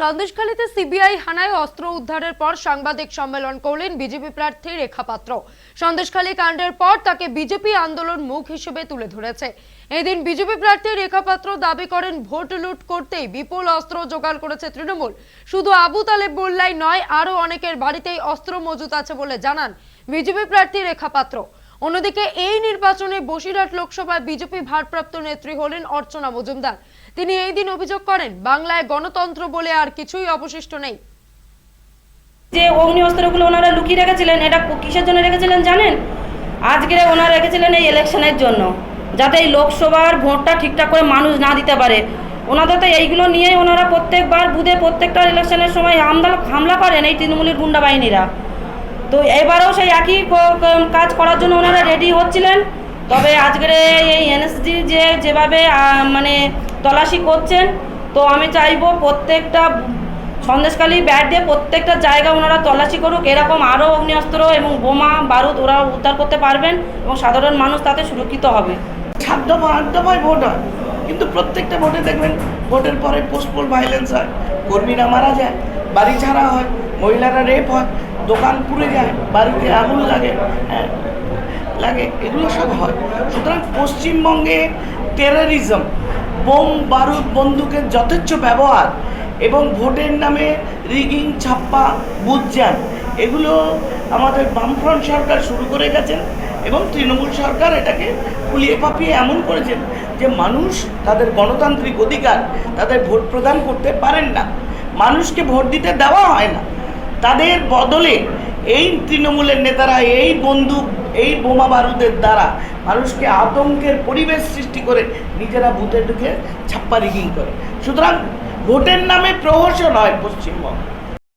সন্দেশখালীতে CBI হানায় অস্ত্র উদ্ধারের পর সাংবাদিক সম্মেলন করলেন বিজেপি প্রার্থী রেখা পাত্র। সন্দেশখালী কাণ্ডের পর তাকে বিজেপি আন্দোলন মুখ হিসেবে তুলে ধরেছে। এদিন বিজেপি প্রার্থী রেখা পাত্র দাবি করেন, ভোট লুট করতেই বিপুল অস্ত্র জোগাড় করেছে তৃণমূল। শুধু আবু তালেব মোল্লাই নয়, আরও অনেকের বাড়িতেই অস্ত্র মজুত আছে বলে জানান বিজেপি প্রার্থী রেখা পাত্র। অন্যদিকে এই নির্বাচনে বসিরহাট লোকসভায় বিজেপি ভারপ্রাপ্ত নেত্রী হলেন অর্চনা মজুমদার। তিনি এই দিন অভিযোগ করেন, বাংলায় গণতন্ত্র বলে আর কিছুই অবশিষ্ট নেই। যে অগ্নি অস্ত্রগুলো ওনারা লুকিয়ে রেখেছিলেন, এটা কিসের জন্য রেখেছিলেন জানেন? আজকে ওনারা রেখেছিলেন এই ইলেকশনের জন্য, যাতে এই লোকসভার ভোটটা ঠিকঠাক করে মানুষ না দিতে পারে। ওনাদের তো এইগুলো নিয়েই ওনারা প্রত্যেকবার বুধে প্রত্যেকটা ইলেকশনের সময় হামলা হামলা করেন এই তৃণমূলের গুন্ডা বাহিনীরা। তো এবারেও সেই একই কাজ করার জন্য ওনারা রেডি হচ্ছিলেন। তবে আজকের এই এনএসডি যে যেভাবে মানে তলাশি করছেন, তো আমি চাইব প্রত্যেকটা সন্দেশকালী ব্যাট দিয়ে প্রত্যেকটা জায়গা ওনারা তল্লাশি করুক। এরকম আরও অগ্নিঅস্ত্র এবং বোমা, বারুদ ওরা উদ্ধার করতে পারবেন এবং সাধারণ মানুষ তাতে সুরক্ষিত হবে। ভোট হয়। কিন্তু প্রত্যেকটা ভোটে দেখবেন, ভোটের পরে পোস্টপোল ভাইলেন্স হয়, কর্মীরা মারা যায়, বাড়ি ছাড়া হয়। মহিলারা রেপ হয়, দোকান পুড়ে যায়, বাড়িতে আগুন লাগে হ্যাঁ লাগে, এগুলো সব হয়। সুতরাং পশ্চিমবঙ্গে টেররিজম বোম বারুদ বন্দুকের যথেচ্ছ ব্যবহার এবং ভোটের নামে রিগিং, ছাপ্পা বুথজ্যাম এগুলো আমাদের বামফ্রন্ট সরকার শুরু করে গেছেন এবং তৃণমূল সরকার এটাকে ফুলিয়ে পাপিয়ে এমন করেছেন যে মানুষ তাদের গণতান্ত্রিক অধিকার, তাদের ভোট প্রদান করতে পারেন না। মানুষকে ভোট দিতে দেওয়া হয় না। তাদের বদলে এই তৃণমূলের নেতারা, এই বন্দুক, এই বোমা বারুদের দ্বারা মানুষকে আতঙ্কের পরিবেশ সৃষ্টি করে নিজেরা বুথে ঢুকে ছাপ্পা রিগিং করে। সুতরাং ভোটের নামে প্রহসন হয় পশ্চিমবঙ্গ।